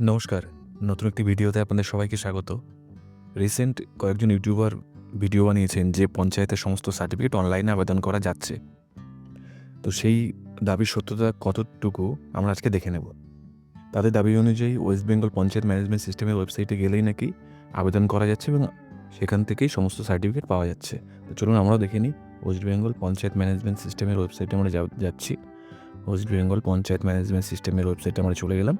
নমস্কার। নতুন একটি ভিডিওতে আপনাদের সবাইকে স্বাগত। রিসেন্ট কয়েকজন ইউটিউবার ভিডিও বানিয়েছেন যে পঞ্চায়েতের সমস্ত সার্টিফিকেট অনলাইনে আবেদন করা যাচ্ছে। তো সেই দাবির সত্যতা কতটুকু আমরা আজকে দেখে নেব। তাদের দাবি অনুযায়ী ওয়েস্ট বেঙ্গল পঞ্চায়েত ম্যানেজমেন্ট সিস্টেমের ওয়েবসাইটে গেলেই নাকি আবেদন করা যাচ্ছে এবং সেখান থেকেই সমস্ত সার্টিফিকেট পাওয়া যাচ্ছে। তো চলুন আমরাও দেখে নিই ওয়েস্ট বেঙ্গল পঞ্চায়েত ম্যানেজমেন্ট সিস্টেমের ওয়েবসাইটে আমরা যাচ্ছি। ওয়েস্ট বেঙ্গল পঞ্চায়েত ম্যানেজমেন্ট সিস্টেমের ওয়েবসাইটে আমরা চলে গেলাম।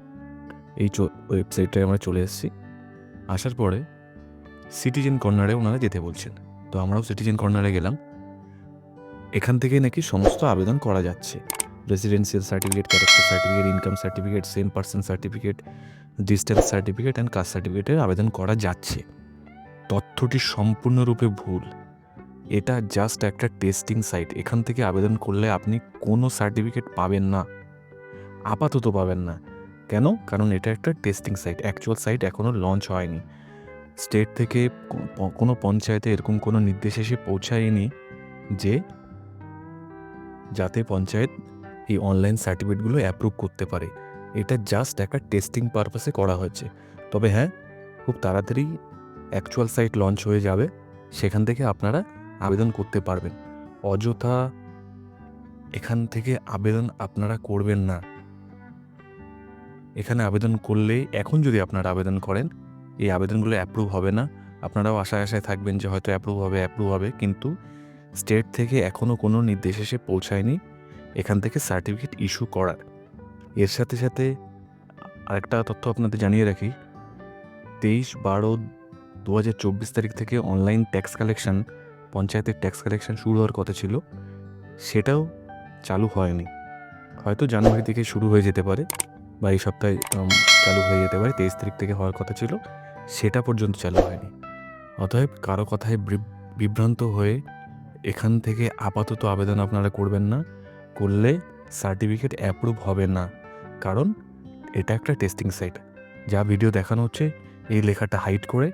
এই ওয়েবসাইটটায় আমরা চলে এসেছি। আসার পরে সিটিজেন কর্নারে ওনারা যেতে বলছেন। তো আমরাও সিটিজেন কর্নারে গেলাম। এখান থেকে নাকি সমস্ত আবেদন করা যাচ্ছে। Residential certificate character certificate income certificate same person certificate distance certificate and caste সার্টিফিকেটের আবেদন করা যাচ্ছে। তথ্যটি সম্পূর্ণরূপে ভুল। এটা জাস্ট একটা টেস্টিং সাইট এখান থেকে আবেদন করলে আপনি কোনো সার্টিফিকেট পাবেন না। আপাতত পাবেন না। কেন? কারণ এটা একটা টেস্টিং সাইট অ্যাকচুয়াল সাইট এখনও লঞ্চ হয়নি। স্টেট থেকে কোনো পঞ্চায়েতে এরকম কোনো নির্দেশ এসে পৌঁছায়নি যে যাতে পঞ্চায়েত এই অনলাইন সার্টিফিকেটগুলো অ্যাপ্রুভ করতে পারে। এটা জাস্ট একটা টেস্টিং পারপাসে করা হয়েছে। তবে হ্যাঁ খুব তাড়াতাড়ি অ্যাকচুয়াল সাইট লঞ্চ হয়ে যাবে। সেখান থেকে আপনারা আবেদন করতে পারবেন। অযথা এখান থেকে আবেদন আপনারা করবেন না। এখানে আবেদন করলে এখন যদি আপনারা আবেদন করেন, এই আবেদনগুলো অ্যাপ্রুভ হবে না। আপনারাও আশায় আশায় থাকবেন যে হয়তো অ্যাপ্রুভ হবে অ্যাপ্রুভ হবে, কিন্তু স্টেট থেকে এখনও কোনো নির্দেশ এসে পৌঁছায়নি এখান থেকে সার্টিফিকেট ইস্যু করার। এর সাথে সাথে আরেকটা তথ্য আপনাদের জানিয়ে রাখি, তেইশ বারো দু হাজার চব্বিশ তারিখ থেকে অনলাইন ট্যাক্স কালেকশন পঞ্চায়েতের ট্যাক্স কালেকশন শুরু হওয়ার কথা ছিল, সেটাও চালু হয়নি। হয়তো জানুয়ারি থেকে শুরু হয়ে যেতে পারে। বা এই সপ্তাহে চালু হয়ে যেতে পারে, তেইশ তারিখ থেকে হওয়ার কথা ছিল, সেটা পর্যন্ত চালু হয়নি। অতএব কারও কথায় বিভ্রান্ত হয়ে এখান থেকে আপাতত আবেদন আপনারা করবেন না, করলে সার্টিফিকেট অ্যাপ্রুভ হবে না। কারণ এটা একটা টেস্টিং সাইট যা ভিডিও দেখানো হচ্ছে, এই লেখাটা হাইড করে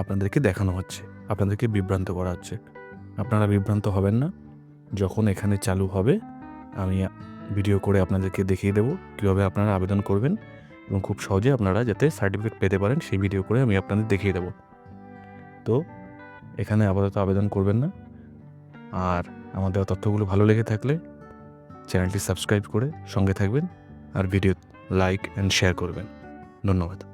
আপনাদেরকে দেখানো হচ্ছে, আপনাদেরকে বিভ্রান্ত করা হচ্ছে। আপনারা বিভ্রান্ত হবেন না, যখন এখানে চালু হবে, আমি ভিডিও করে আপনাদেরকে দেখিয়ে দেবো কীভাবে আপনারা আবেদন করবেন এবং খুব সহজে আপনারা যাতে সার্টিফিকেট পেতে পারেন সেই ভিডিও করে আমি আপনাদের দেখিয়ে দেবো। তো এখানে আপাতত আবেদন করবেন না। আর আমাদের তথ্যগুলো ভালো লেগে থাকলে চ্যানেলটি সাবস্ক্রাইব করে সঙ্গে থাকবেন আর ভিডিও লাইক অ্যান্ড শেয়ার করবেন। ধন্যবাদ।